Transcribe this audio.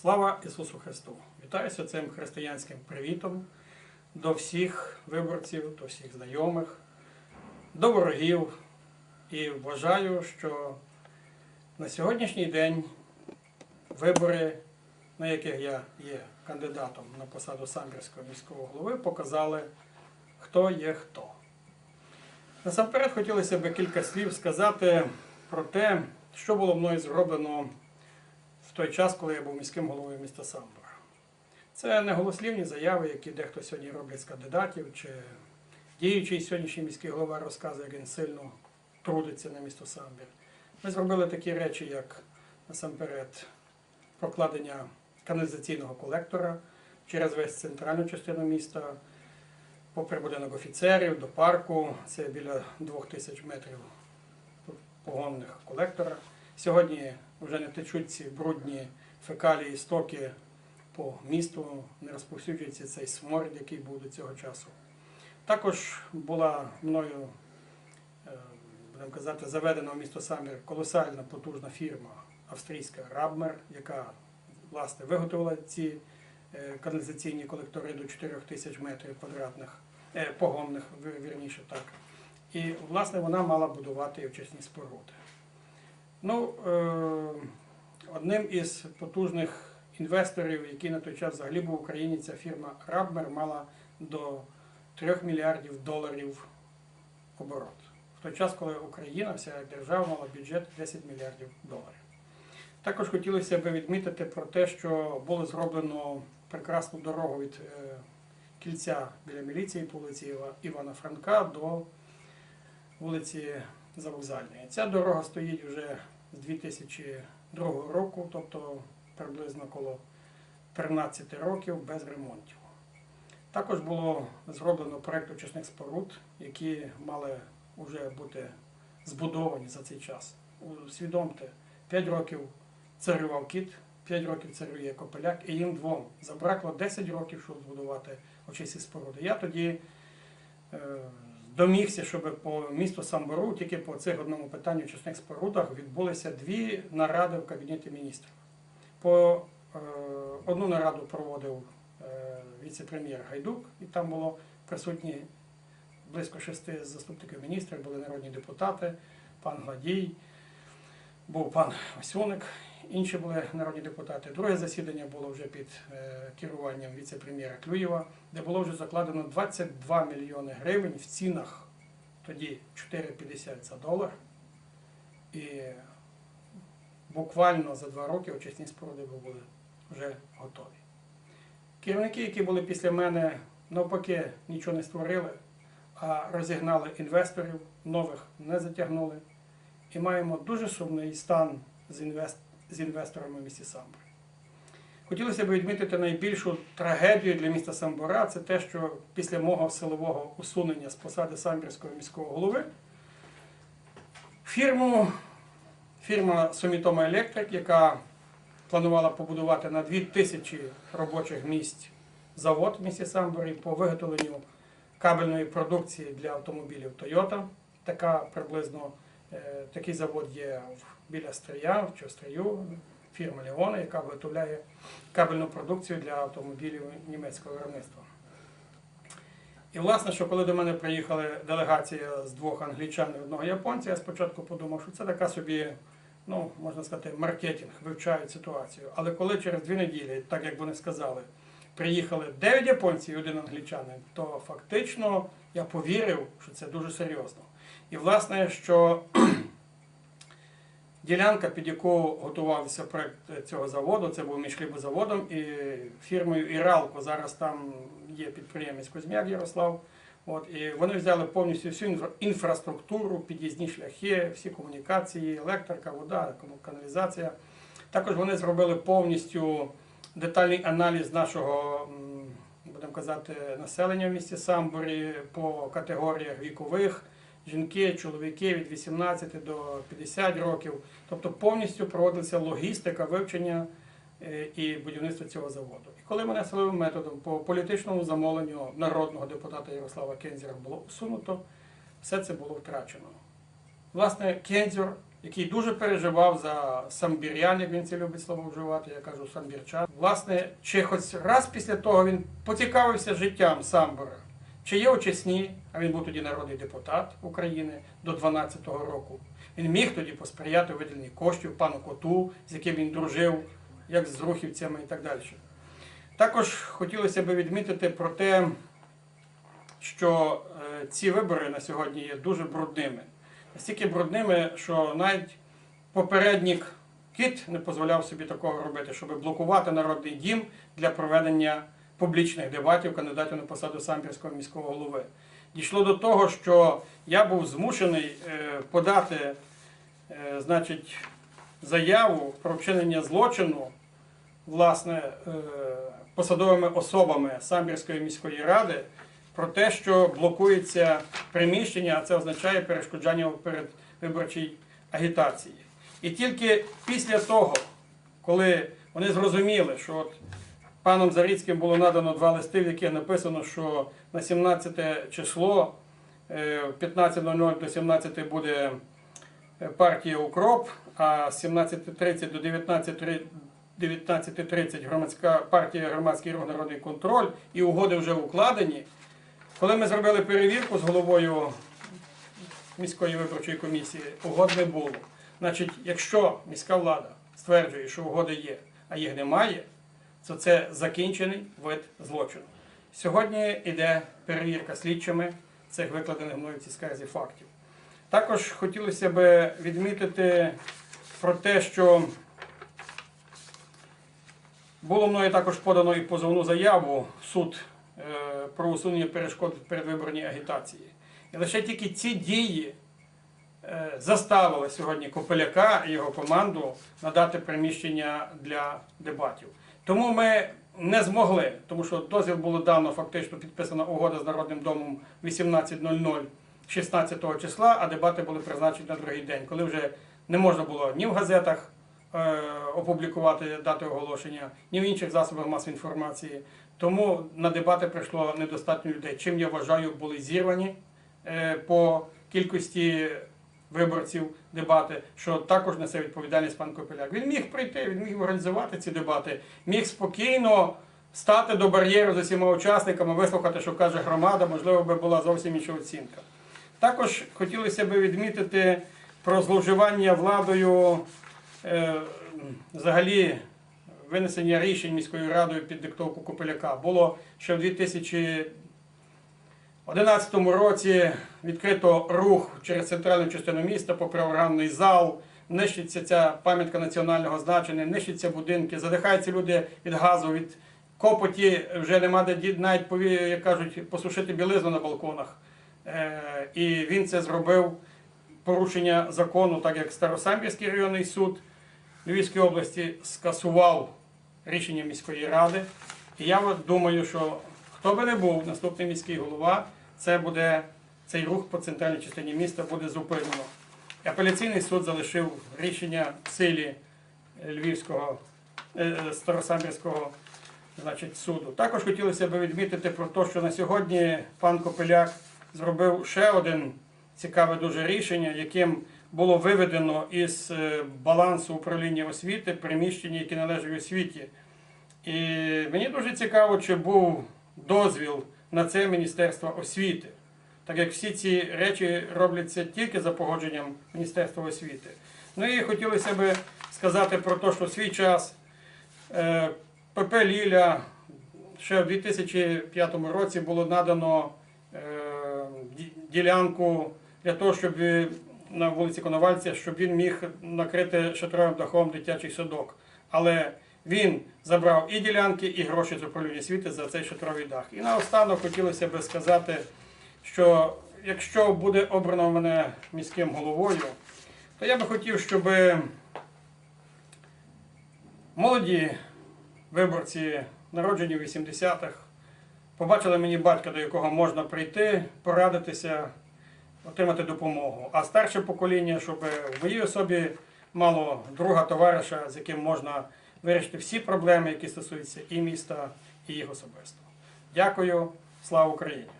Слава Ісусу Христу! Вітаюся цим християнським привітом до всіх виборців, до всіх знайомих, до ворогів. І вважаю, що на сьогоднішній день вибори, на яких я є кандидатом на посаду Самбірського міського голови, показали, хто є хто. Насамперед хотілося б кілька слів сказати про те, що було мною зроблено той час, коли я був міським головою міста Самбор. Це не голослівні заяви, які дехто сьогодні роблять з кандидатів, чи діючий сьогоднішній міський голова розказує, як він сильно трудиться на місто Самбір. Ми зробили такі речі, як насамперед прокладення каналізаційного колектора через весь центральну частину міста, попри будинок офіцерів, до парку, це біля 2000 метрів погонних колектора. Сьогодні вже не течуть ці брудні фекалії, стоки по місту, не розповсюджується цей сморід, який був до цього часу. Також була мною, е, будемо казати, заведена в місто Самір колосальна потужна фірма австрійська Рабмер, яка власне виготовила ці е, каналізаційні колектори до 4000 метрів квадратних, е, погонних, вір- вірніше так. І власне вона мала будувати очисні споруди. Ну, е, одним із потужних інвесторів, який на той час взагалі був в Україні, ця фірма Рабмер мала до 3 мільярдів доларів оборот. В той час, коли Україна, вся держава, мала бюджет 10 мільярдів доларів. Також хотілося б відмітити про те, що було зроблено прекрасну дорогу від е, кільця біля міліції по вулиці Івана Франка до вулиці Завокзальної. Ця дорога стоїть вже з 2002 року, тобто приблизно коло 13 років без ремонтів. Також було зроблено проєкт очисних споруд, які мали вже бути збудовані за цей час. Усвідомте, 5 років царював кіт, 5 років царює Копеляк, і їм двом забракло 10 років, щоб збудувати очисні споруди. Я тоді е, домігся, щоб по місту Самбору, тільки по цих одному питанню очисних спорудах відбулися дві наради в Кабінеті міністрів. По е, одну нараду проводив е, віце-прем'єр Гайдук, і там було присутні близько шести заступників міністрів, були народні депутати, пан Гладій, був пан Васюник, інші були народні депутати. Друге засідання було вже під е, керуванням віце-прем'єра Клюєва, де було вже закладено 22 мільйони гривень в цінах тоді 4,50 за долар. І буквально за два роки очисні споруди були вже готові. Керівники, які були після мене, навпаки, нічого не створили, а розігнали інвесторів, нових не затягнули. І маємо дуже сумний стан з, інвест... з інвесторами в місті Самбор. Хотілося б відмітити найбільшу трагедію для міста Самбора це те, що після мого силового усунення з посади самбірського міського голови фірму, фірма Сумітома Електрик, яка планувала побудувати на 2000 робочих місць завод в місті Самборі по виготовленню кабельної продукції для автомобілів Toyota. Така приблизно такий завод є біля Стрия, в Чострию, фірма Леона, яка виготовляє кабельну продукцію для автомобілів німецького виробництва. І власне, що коли до мене приїхала делегація з двох англічан і одного японця, я спочатку подумав, що це така собі, ну можна сказати, маркетинг, вивчають ситуацію. Але коли через дві неділі, так як вони сказали, приїхали 9 японців і один англічанин, то фактично я повірив, що це дуже серйозно. І власне, що ділянка, під яку готувався проект цього заводу, це був між хлібозаводом і фірмою Іралко. Зараз там є підприємець Кузьмяк Ярослав. От, і вони взяли повністю всю інфраструктуру, під'їзні шляхи, всі комунікації, електрика, вода, каналізація. Також вони зробили повністю детальний аналіз нашого, будемо казати, населення в місті Самборі по категоріях вікових. Жінки, чоловіки від 18 до 50 років. Тобто повністю проводилася логістика вивчення е, і будівництва цього заводу. І коли мене силовим методом по політичному замовленню народного депутата Ярослава Кензіра було усунуто, все це було втрачено. Власне, Кензір який дуже переживав за самбірян, як він це любить слово вживати, я кажу самбірчан. Власне, чи хоч раз після того він поцікавився життям самбора, чи є очисні, а він був тоді народний депутат України до 12-го року. Він міг тоді посприяти виділенні коштів пану Коту, з яким він дружив, як з рухівцями і так далі. Також хотілося б відмітити про те, що е, ці вибори на сьогодні є дуже брудними. Настільки брудними, що навіть попереднік кіт не дозволяв собі такого робити, щоб блокувати народний дім для проведення публічних дебатів кандидатів на посаду самбірського міського голови. Дійшло до того, що я був змушений е, подати е, значить, заяву про вчинення злочину власне, е, посадовими особами Самбірської міської ради про те, що блокується приміщення, а це означає перешкоджання перед виборчій агітації. І тільки після того, коли вони зрозуміли, що от паном Заріцьким було надано два листи, в яких написано, що на 17 число е, в 15.00 до 17 буде е, партія Укроп, а з 17.30 до 19.30 19.30 громадська партія громадський рух народний контроль і угоди вже укладені. Коли ми зробили перевірку з головою міської виборчої комісії, угод не було. Значить, якщо міська влада стверджує, що угоди є, а їх немає, то це закінчений вид злочину. Сьогодні йде перевірка слідчими цих викладених мною в цій скарзі фактів. Також хотілося б відмітити про те, що було мною також подано і позовну заяву в суд е, про усунення перешкод передвиборній агітації. І лише тільки ці дії е, заставили сьогодні Копеляка і його команду надати приміщення для дебатів. Тому ми не змогли, тому що дозвіл було дано фактично підписана угода з Народним домом 18.00 16 числа, а дебати були призначені на другий день, коли вже не можна було ні в газетах е, опублікувати дати оголошення, ні в інших засобах масової інформації. Тому на дебати прийшло недостатньо людей. Чим я вважаю, були зірвані е, по кількості виборців дебати, що також несе відповідальність пан Копеляк. Він міг прийти, він міг організувати ці дебати, міг спокійно стати до бар'єру з усіма учасниками, вислухати, що каже громада, можливо, би була зовсім інша оцінка. Також хотілося б відмітити про зловживання владою е, взагалі винесення рішень міською радою під диктовку Копеляка. Було ще в 2011 році відкрито рух через центральну частину міста по програмний зал. Нищиться ця пам'ятка національного значення, нищаться будинки, задихаються люди від газу, від копоті, вже нема де навіть як кажуть, посушити білизну на балконах. Е, І він це зробив порушення закону, так як Старосамбірський районний суд Львівської області скасував рішення міської ради. І я думаю, що хто би не був наступний міський голова, це буде цей рух по центральній частині міста буде зупинено. Апеляційний суд залишив рішення силі Львівського е, Старосамбірського значить, суду. Також хотілося б відмітити про те, що на сьогодні пан Копеляк зробив ще один цікаве дуже рішення, яким було виведено із е, балансу управління освіти приміщення, які належать освіті. І мені дуже цікаво, чи був дозвіл на це Міністерства освіти, так як всі ці речі робляться тільки за погодженням Міністерства освіти. Ну і хотілося б сказати про те, що в свій час е, ПП Ліля ще в 2005 році було надано е, ділянку для того, щоб е, на вулиці Коновальця, щоб він міг накрити шатровим дахом дитячий садок. Але він забрав і ділянки, і гроші з управління освіти за цей шатровий дах. І наостанок хотілося б сказати, що якщо буде обрано мене міським головою, то я би хотів, щоб молоді виборці, народжені в 80-х, побачили мені батька, до якого можна прийти, порадитися, отримати допомогу. А старше покоління, щоб в моїй особі мало друга товариша, з яким можна вирішити всі проблеми, які стосуються і міста, і їх особисто. Дякую, слава Україні!